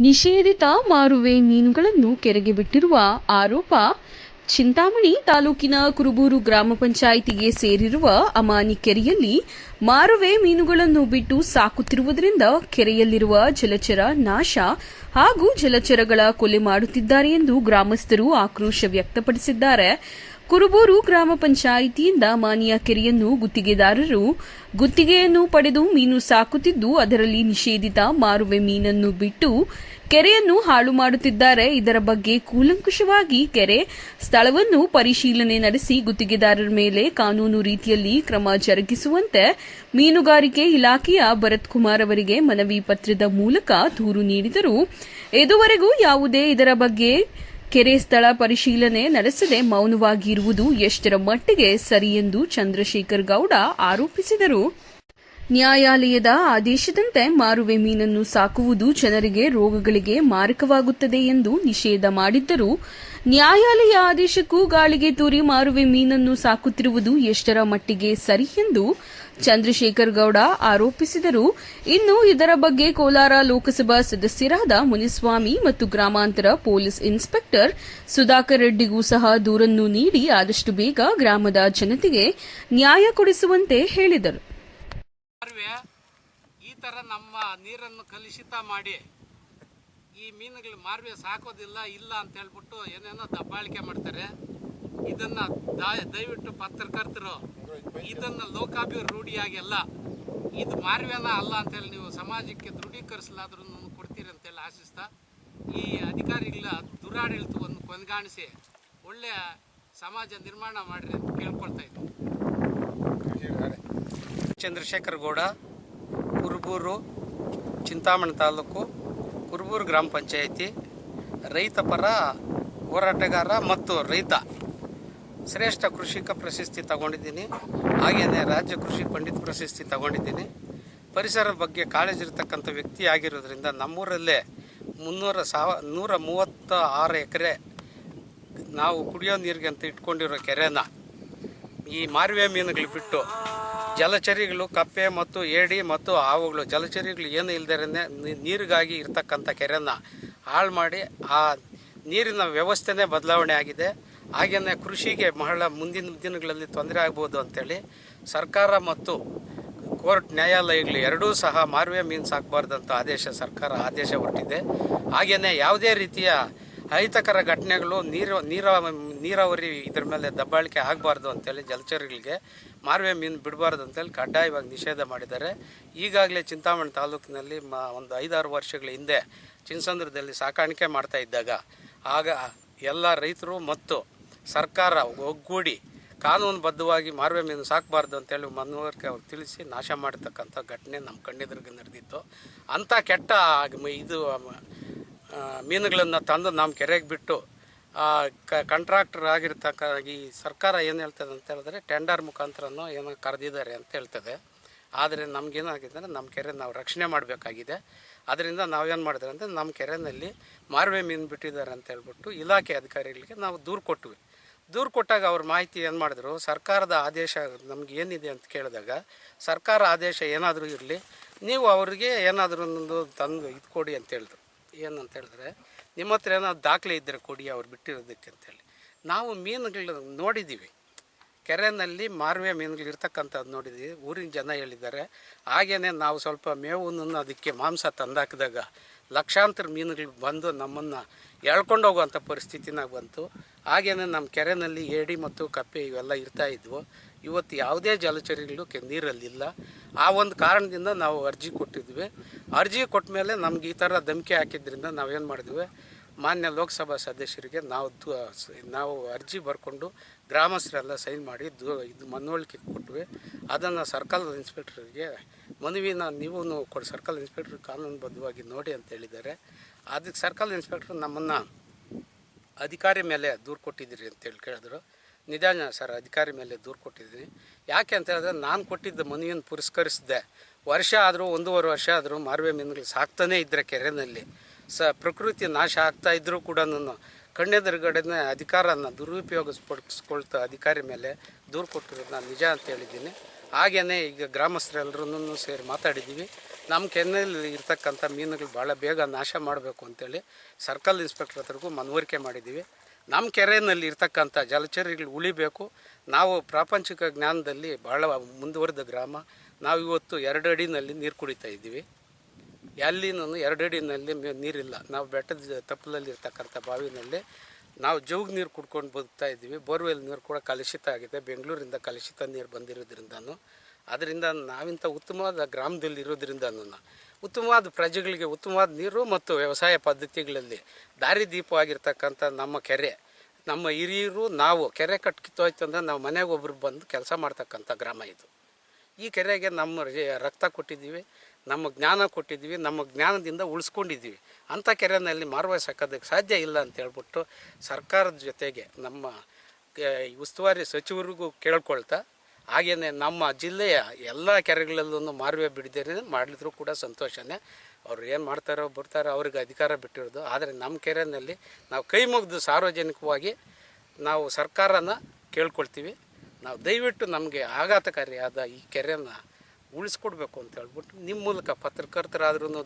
ನಿಷೇಧಿತ ಮಾರುವೆ ಮೀನುಗಳನ್ನು ಕೆರೆಗೆ ಬಿಟ್ಟಿರುವ ಆರೋಪ ಚಿಂತಾಮಣಿ ತಾಲೂಕಿನ ಕುರುಬೂರು ಗ್ರಾಮ ಪಂಚಾಯಿತಿಗೆ ಸೇರಿರುವ ಅಮಾನಿ ಕೆರೆಯಲ್ಲಿ ಮಾರುವೆ ಮೀನುಗಳನ್ನು ಬಿಟ್ಟು ಸಾಕುತ್ತಿರುವುದರಿಂದ ಕೆರೆಯಲ್ಲಿರುವ ಜಲಚರ ನಾಶ ಹಾಗೂ ಜಲಚರಗಳ ಕೊಲೆ ಮಾಡುತ್ತಿದ್ದಾರೆ ಎಂದು ಗ್ರಾಮಸ್ಥರು ಆಕ್ರೋಶ ವ್ಯಕ್ತಪಡಿಸಿದ್ದಾರೆ. ಕುರುಬೂರು ಗ್ರಾಮ ಪಂಚಾಯಿತಿಯಿಂದ ಮಾನಿಯ ಕೆರೆಯನ್ನು ಗುತ್ತಿಗೆದಾರರು ಗುತ್ತಿಗೆಯನ್ನು ಪಡೆದು ಮೀನು ಸಾಕುತ್ತಿದ್ದು ಅದರಲ್ಲಿ ನಿಷೇಧಿತ ಮಾರುವೆ ಮೀನನ್ನು ಬಿಟ್ಟು ಕೆರೆಯನ್ನು ಹಾಳು ಮಾಡುತ್ತಿದ್ದಾರೆ. ಇದರ ಬಗ್ಗೆ ಕೂಲಂಕುಷವಾಗಿ ಕೆರೆ ಸ್ಥಳವನ್ನು ಪರಿಶೀಲನೆ ನಡೆಸಿ ಗುತ್ತಿಗೆದಾರರ ಮೇಲೆ ಕಾನೂನು ರೀತಿಯಲ್ಲಿ ಕ್ರಮ ಜರುಗಿಸುವಂತೆ ಮೀನುಗಾರಿಕೆ ಇಲಾಖೆಯ ಭರತ್ ಕುಮಾರ್ ಅವರಿಗೆ ಮನವಿ ಪತ್ರದ ಮೂಲಕ ದೂರು ನೀಡಿದರು. ಇದುವರೆಗೂ ಯಾವುದೇ ಇದರ ಬಗ್ಗೆ ಕೆರೆ ಸ್ಥಳ ಪರಿಶೀಲನೆ ನಡೆಸದೆ ಮೌನವಾಗಿರುವುದು ಎಷ್ಟರ ಮಟ್ಟಿಗೆ ಸರಿ ಎಂದು ಚಂದ್ರಶೇಖರ್ ಗೌಡ ಆರೋಪಿಸಿದರು. ನ್ಯಾಯಾಲಯದ ಆದೇಶದಂತೆ ಮಾರುವೆ ಮೀನನ್ನು ಸಾಕುವುದು ಜನರಿಗೆ ರೋಗಗಳಿಗೆ ಮಾರಕವಾಗುತ್ತದೆ ಎಂದು ನಿಷೇಧ ಮಾಡಿದ್ದರು. ನ್ಯಾಯಾಲಯ ಆದೇಶಕ್ಕೂ ಗಾಳಿಗೆ ತೂರಿ ಮಾರುವೆ ಮೀನನ್ನು ಸಾಕುತ್ತಿರುವುದು ಎಷ್ಟರ ಮಟ್ಟಿಗೆ ಸರಿ ಎಂದು ಚಂದ್ರಶೇಖರ್ ಗೌಡ ಆರೋಪಿಸಿದರು. ಇನ್ನು ಇದರ ಬಗ್ಗೆ ಕೋಲಾರ ಲೋಕಸಭಾ ಸದಸ್ಯರಾದ ಮುನಿಸ್ವಾಮಿ ಮತ್ತು ಗ್ರಾಮಾಂತರ ಪೊಲೀಸ್ ಇನ್ಸ್ಪೆಕ್ಟರ್ ಸುಧಾಕರ್ ರೆಡ್ಡಿಗೂ ಸಹ ದೂರನ್ನು ನೀಡಿ ಆದಷ್ಟು ಬೇಗ ಗ್ರಾಮದ ಜನತೆಗೆ ನ್ಯಾಯ ಕೊಡಿಸುವಂತೆ ಹೇಳಿದರು. ಈ ತರ ನಮ್ಮ ನೀರನ್ನು ಕಲುಷಿತ ಮಾಡಿ ಈ ಮೀನುಗಳು ಮಾರ್ವೆ ಸಾಕೋದಿಲ್ಲ, ಇಲ್ಲ ಅಂತ ಹೇಳ್ಬಿಟ್ಟು ಏನೇನೋ ದಬ್ಬಾಳಿಕೆ ಮಾಡ್ತಾರೆ. ಇದನ್ನ ದಯವಿಟ್ಟು ಪತ್ರಕರ್ತರು ಇದನ್ನ ಅಲ್ಲ ಇದು ಮಾರ್ವೇನ ಅಲ್ಲ ಅಂತೇಳಿ ನೀವು ಸಮಾಜಕ್ಕೆ ದೃಢೀಕರಿಸಲಾದ್ರೂ ಕೊಡ್ತೀರಿ ಅಂತೇಳಿ ಆಶಿಸ್ತಾ, ಈ ಅಧಿಕಾರಿಗಳ ದುರಾಡಳಿತವನ್ನು ಕೊನೆಗಾಣಿಸಿ ಒಳ್ಳೆಯ ಸಮಾಜ ನಿರ್ಮಾಣ ಮಾಡಿರಿ ಅಂತ ಕೇಳ್ಕೊಳ್ತಾ ಇದ್ದೀನಿ ಚಂದ್ರಶೇಖರ್ ಗೌಡ, ಕುರುಬೂರು, ಚಿಂತಾಮಣಿ ತಾಲೂಕು, ಕುರುಬೂರು ಗ್ರಾಮ ಪಂಚಾಯಿತಿ, ರೈತ ಪರ ಹೋರಾಟಗಾರ ಮತ್ತು ರೈತ. ಶ್ರೇಷ್ಠ ಕೃಷಿಕ ಪ್ರಶಸ್ತಿ ತಗೊಂಡಿದ್ದೀನಿ. ಹಾಗೆಯೇ ರಾಜ್ಯ ಕೃಷಿ ಪಂಡಿತ್ ಪ್ರಶಸ್ತಿ ತಗೊಂಡಿದ್ದೀನಿ. ಪರಿಸರದ ಬಗ್ಗೆ ಕಾಳಜಿ ಇರತಕ್ಕಂಥ ವ್ಯಕ್ತಿ ಆಗಿರೋದ್ರಿಂದ ನಮ್ಮೂರಲ್ಲೇ ಮುನ್ನೂರ ಸಾವ, ನೂರ ಮೂವತ್ತ ಆರು ಎಕರೆ ನಾವು ಕುಡಿಯೋ ನೀರಿಗೆ ಅಂತ ಇಟ್ಕೊಂಡಿರೋ ಕೆರೆನ ಈ ಮಾರುವೆ ಮೀನುಗಳು ಬಿಟ್ಟು ಜಲಚರಿಗಳು, ಕಪ್ಪೆ ಮತ್ತು ಏಡಿ ಮತ್ತು ಹಾವುಗಳು, ಜಲಚರಿಗಳು ಏನು ಇಲ್ದೇ ನೀರಿಗಾಗಿ ಇರ್ತಕ್ಕಂಥ ಕೆರೆನ ಹಾಳು ಮಾಡಿ ಆ ನೀರಿನ ವ್ಯವಸ್ಥೆನೇ ಬದಲಾವಣೆ ಆಗಿದೆ. ಹಾಗೆಯೇ ಕೃಷಿಗೆ ಬಹಳ ಮುಂದಿನ ದಿನಗಳಲ್ಲಿ ತೊಂದರೆ ಆಗ್ಬೋದು ಅಂತೇಳಿ ಸರ್ಕಾರ ಮತ್ತು ಕೋರ್ಟ್ ನ್ಯಾಯಾಲಯಗಳು ಎರಡೂ ಸಹ ಮಾರ್ವೆ ಮೀನು ಸಾಕಬಾರ್ದಂತ ಆದೇಶ ಸರ್ಕಾರ ಆದೇಶ ಹೊರಟಿದೆ. ಹಾಗೆಯೇ ಯಾವುದೇ ರೀತಿಯ ಅಹಿತಕರ ಘಟನೆಗಳು ನೀರು, ನೀರ, ನೀರಾವರಿ ಇದ್ರ ಮೇಲೆ ದಬ್ಬಾಳಿಕೆ ಆಗಬಾರ್ದು ಅಂತೇಳಿ ಜಲಚರಗಳಿಗೆ ಮಾರ್ವೆ ಮೀನು ಬಿಡಬಾರ್ದು ಅಂತೇಳಿ ಕಡ್ಡಾಯವಾಗಿ ನಿಷೇಧ ಮಾಡಿದ್ದಾರೆ. ಈಗಾಗಲೇ ಚಿಂತಾಮಣಿ ತಾಲೂಕಿನಲ್ಲಿ ಮ, ಒಂದು ಐದಾರು ವರ್ಷಗಳ ಹಿಂದೆ ಚಿನ್ಸಂದ್ರದಲ್ಲಿ ಸಾಕಾಣಿಕೆ ಮಾಡ್ತಾ ಇದ್ದಾಗ ಆಗ ಎಲ್ಲ ರೈತರು ಮತ್ತು ಸರ್ಕಾರ ಒಗ್ಗೂಡಿ ಕಾನೂನುಬದ್ಧವಾಗಿ ಮಾರ್ವೆ ಮೀನು ಸಾಕಬಾರ್ದು ಅಂತೇಳಿ ಮನವರಿಕೆ ಅವ್ರು ತಿಳಿಸಿ ನಾಶ ಮಾಡ್ತಕ್ಕಂಥ ಘಟನೆ ನಮ್ಮ ಕಣ್ಣೆದುರಿಗೆ ನಡೆದಿತ್ತು. ಅಂಥ ಕೆಟ್ಟ ಇದು ಮೀನುಗಳನ್ನು ತಂದು ನಮ್ಮ ಕೆರೆಗೆ ಬಿಟ್ಟು ಕಂಟ್ರಾಕ್ಟರ್ ಆಗಿರ್ತಕ್ಕ ಈ ಸರ್ಕಾರ ಏನು ಹೇಳ್ತದೆ ಅಂತ ಹೇಳಿದ್ರೆ ಟೆಂಡರ್ ಮುಖಾಂತರನೋ ಏನೋ ಕರೆದಿದ್ದಾರೆ ಅಂತ ಹೇಳ್ತದೆ. ಆದರೆ ನಮಗೇನಾಗಿದೆ ಅಂದರೆ ನಮ್ಮ ಕೆರೆ ನಾವು ರಕ್ಷಣೆ ಮಾಡಬೇಕಾಗಿದೆ. ಅದರಿಂದ ನಾವೇನು ಮಾಡಿದ್ರೆ ಅಂದರೆ ನಮ್ಮ ಕೆರೆಯಲ್ಲಿ ಮಾರ್ವೆ ಮೀನು ಬಿಟ್ಟಿದ್ದಾರೆ ಅಂತ ಹೇಳ್ಬಿಟ್ಟು ಇಲಾಖೆ ಅಧಿಕಾರಿಗಳಿಗೆ ನಾವು ದೂರು ಕೊಟ್ವಿ. ದೂರು ಕೊಟ್ಟಾಗ ಅವ್ರ ಮಾಹಿತಿ ಏನು ಮಾಡಿದ್ರು, ಸರ್ಕಾರದ ಆದೇಶ ನಮ್ಗೆ ಏನಿದೆ ಅಂತ ಕೇಳಿದಾಗ, ಸರ್ಕಾರ ಆದೇಶ ಏನಾದರೂ ಇರಲಿ, ನೀವು ಅವರಿಗೆ ಏನಾದರೂ ಒಂದು ತಂದು ಇದು ಕೊಡಿ ಅಂತ ಹೇಳಿದ್ರು. ಏನಂತ ಹೇಳಿದ್ರೆ, ನಿಮ್ಮ ಹತ್ರ ಏನಾದ್ರು ದಾಖಲೆ ಇದ್ದರೆ ಕೊಡಿ, ಅವ್ರು ಬಿಟ್ಟಿರೋದಕ್ಕೆ ಅಂತೇಳಿ ನಾವು ಮೀನುಗಳು ನೋಡಿದ್ದೀವಿ ಕೆರೆಯಲ್ಲಿ ಮಾರ್ವೆ ಮೀನುಗಳು ಇರ್ತಕ್ಕಂಥದ್ದು ನೋಡಿದ್ವಿ. ಊರಿನ ಜನ ಹೇಳಿದ್ದಾರೆ, ಹಾಗೇನೆ ನಾವು ಸ್ವಲ್ಪ ಮೇವನ್ನು ಅದಕ್ಕೆ ಮಾಂಸ ತಂದಾಕಿದಾಗ ಲಕ್ಷಾಂತರ ಮೀನುಗಳು ಬಂದು ನಮ್ಮನ್ನು ಎಳ್ಕೊಂಡು ಹೋಗುವಂಥ ಪರಿಸ್ಥಿತಿನಾಗ ಬಂತು. ಹಾಗೇನೆ ನಮ್ಮ ಕೆರೆಯಲ್ಲಿ ಏಡಿ ಮತ್ತು ಕಪ್ಪೆ ಇವೆಲ್ಲ ಇರ್ತಾ ಇದ್ವು. ಇವತ್ತು ಯಾವುದೇ ಜಲಚರಿಗಳು ಕೆ, ನೀರಲ್ಲಿಲ್ಲ. ಆ ಒಂದು ಕಾರಣದಿಂದ ನಾವು ಅರ್ಜಿ ಕೊಟ್ಟಿದ್ವಿ. ಅರ್ಜಿ ಕೊಟ್ಟ ಮೇಲೆ ನಮ್ಗೆ ಈ ಥರ ಧಮಕಿ ಹಾಕಿದ್ರಿಂದ ನಾವೇನು ಮಾಡಿದ್ವಿ? ಮಾನ್ಯ ಲೋಕಸಭಾ ಸದಸ್ಯರಿಗೆ ನಾವು ನಾವು ಅರ್ಜಿ ಬರ್ಕೊಂಡು ಗ್ರಾಮಸ್ಥರೆಲ್ಲ ಸೈನ್ ಮಾಡಿ ದು ಇದು ಮನವೊಳಿಕೆ ಕೊಟ್ವಿ. ಅದನ್ನು ಸರ್ಕಲ್ ಇನ್ಸ್ಪೆಕ್ಟ್ರಿಗೆ ಮನವಿನ ನೀವು ಕೊಡಿ ಸರ್ಕಲ್ ಇನ್ಸ್ಪೆಕ್ಟ್ರ್ ಕಾನೂನುಬದ್ಧವಾಗಿ ನೋಡಿ ಅಂತ ಹೇಳಿದ್ದಾರೆ. ಅದಕ್ಕೆ ಸರ್ಕಲ್ ಇನ್ಸ್ಪೆಕ್ಟ್ರ್ ನಮ್ಮನ್ನು ಅಧಿಕಾರಿ ಮೇಲೆ ದೂರು ಕೊಟ್ಟಿದ್ದೀರಿ ಅಂತೇಳಿ ಕೇಳಿದ್ರು. ನಿಧಾನ ಸರ್, ಅಧಿಕಾರಿ ಮೇಲೆ ದೂರು ಕೊಟ್ಟಿದ್ದೀನಿ. ಯಾಕೆ ಅಂತ ಹೇಳಿದ್ರೆ ನಾನು ಕೊಟ್ಟಿದ್ದ ಮನವಿಯನ್ನು ಪುರಸ್ಕರಿಸಿದೆ. ವರ್ಷ ಆದರೂ, ಒಂದೂವರೆ ವರ್ಷ ಆದರೂ ಮಾರ್ವೆ ಮೀನುಗಳು ಸಾಕ್ತಾನೇ ಇದ್ದರೆ ಕೆರೆಯಲ್ಲಿ ಸ ಪ್ರಕೃತಿ ನಾಶ ಆಗ್ತಾ ಇದ್ದರೂ ಕೂಡ ನಾನು ಕಣ್ಣೆದುರುಗಡೆನೇ ಅಧಿಕಾರನ ದುರುಪಯೋಗಪಡಿಸ್ಕೊಳ್ತಾ ಅಧಿಕಾರಿ ಮೇಲೆ ದೂರು ಕೊಟ್ಟಿರೋದು ನಾನು ನಿಜ ಅಂತ ಹೇಳಿದ್ದೀನಿ. ಹಾಗೆಯೇ ಈಗ ಗ್ರಾಮಸ್ಥರೆಲ್ಲರೂ ಸೇರಿ ಮಾತಾಡಿದ್ದೀವಿ. ನಮ್ಮ ಕೆನ್ನೆಯಲ್ಲಿ ಇರ್ತಕ್ಕಂಥ ಮೀನುಗಳು ಭಾಳ ಬೇಗ ನಾಶ ಮಾಡಬೇಕು ಅಂತೇಳಿ ಸರ್ಕಲ್ ಇನ್ಸ್ಪೆಕ್ಟರ್ ಹತ್ರಗೂ ಮನವರಿಕೆ ಮಾಡಿದ್ದೀವಿ. ನಮ್ಮ ಕೆರೆಯಲ್ಲಿ ಇರ್ತಕ್ಕಂಥ ಜಲಚರಿಗಳು ಉಳಿಬೇಕು. ನಾವು ಪ್ರಾಪಂಚಿಕ ಜ್ಞಾನದಲ್ಲಿ ಭಾಳ ಮುಂದುವರೆದ ಗ್ರಾಮ. ನಾವು ಇವತ್ತು ಎರಡು ಅಡಿನಲ್ಲಿ ನೀರು ಕುಡಿತಾ ಇದ್ದೀವಿ. ಎಲ್ಲಿನೂ ಮೇ- ನೀರಿಲ್ಲ. ನಾವು ಬೆಟ್ಟದ ತಪ್ಪಲಲ್ಲಿ ಇರ್ತಕ್ಕಂಥ ಬಾವಿನಲ್ಲಿ ನಾವು ಜೋಗ್ ನೀರು ಕುಡ್ಕೊಂಡು ಬದುಕ್ತಾ ಇದ್ದೀವಿ. ಬೋರ್ವೆಲ್ ನೀರು ಕೂಡ ಕಲುಷಿತ ಆಗಿದೆ. ಬೆಂಗಳೂರಿಂದ ಕಲುಷಿತ ನೀರು ಬಂದಿರೋದ್ರಿಂದನೂ ಅದರಿಂದ ನಾವಿಂಥ ಉತ್ತಮವಾದ ಗ್ರಾಮದಲ್ಲಿ ಇರೋದ್ರಿಂದನೂ, ಉತ್ತಮವಾದ ಪ್ರಜೆಗಳಿಗೆ ಉತ್ತಮವಾದ ನೀರು ಮತ್ತು ವ್ಯವಸಾಯ ಪದ್ಧತಿಗಳಲ್ಲಿ ದಾರಿದೀಪವಾಗಿರ್ತಕ್ಕಂಥ ನಮ್ಮ ಕೆರೆ, ನಮ್ಮ ಹಿರಿಯರು, ನಾವು ಕೆರೆ ಕಟ್ಕಿತ್ತೋಯ್ತು ಅಂದರೆ ನಾವು ಮನೆಗೆ ಒಬ್ರು ಬಂದು ಕೆಲಸ ಮಾಡ್ತಕ್ಕಂಥ ಗ್ರಾಮ ಇದು. ಈ ಕೆರೆಗೆ ನಮ್ಮ ರಕ್ತ ಕೊಟ್ಟಿದ್ದೀವಿ. ನಮ್ಮ ಜ್ಞಾನ ಕೊಟ್ಟಿದ್ದೀವಿ, ನಮ್ಮ ಜ್ಞಾನದಿಂದ ಉಳಿಸ್ಕೊಂಡಿದ್ದೀವಿ. ಅಂಥ ಕೆರೆಯಲ್ಲಿ ಮಾರ್ವ ಸಾಕೋದಕ್ಕೆ ಸಾಧ್ಯ ಇಲ್ಲ ಅಂತ ಹೇಳ್ಬಿಟ್ಟು ಸರ್ಕಾರದ ಜೊತೆಗೆ ನಮ್ಮ ಉಸ್ತುವಾರಿ ಸಚಿವರಿಗೂ ಕೇಳ್ಕೊಳ್ತಾ ಹಾಗೆಯೇ ನಮ್ಮ ಜಿಲ್ಲೆಯ ಎಲ್ಲ ಕೆರೆಗಳಲ್ಲೂ ಮಾರ್ವೆ ಬಿಡದೇ ಮಾಡಿದ್ರು ಕೂಡ ಸಂತೋಷನೇ. ಅವ್ರು ಏನು ಮಾಡ್ತಾರೋ ಬರ್ತಾರೋ ಅವ್ರಿಗೆ ಅಧಿಕಾರ ಬಿಟ್ಟಿರೋದು. ಆದರೆ ನಮ್ಮ ಕೆರೆಯಲ್ಲಿ ನಾವು ಕೈ ಮುಗಿದು ಸಾರ್ವಜನಿಕವಾಗಿ ನಾವು ಸರ್ಕಾರನ ಕೇಳ್ಕೊಳ್ತೀವಿ. ನಾವು ದಯವಿಟ್ಟು ನಮಗೆ ಆಘಾತಕಾರಿಯಾದ ಈ ಕೆರೆಯನ್ನು ಉಳಿಸ್ಕೊಡ್ಬೇಕು ಅಂತ ಹೇಳ್ಬಿಟ್ಟು ನಿಮ್ಮ ಮೂಲಕ ಪತ್ರಕರ್ತರಾದ್ರೂ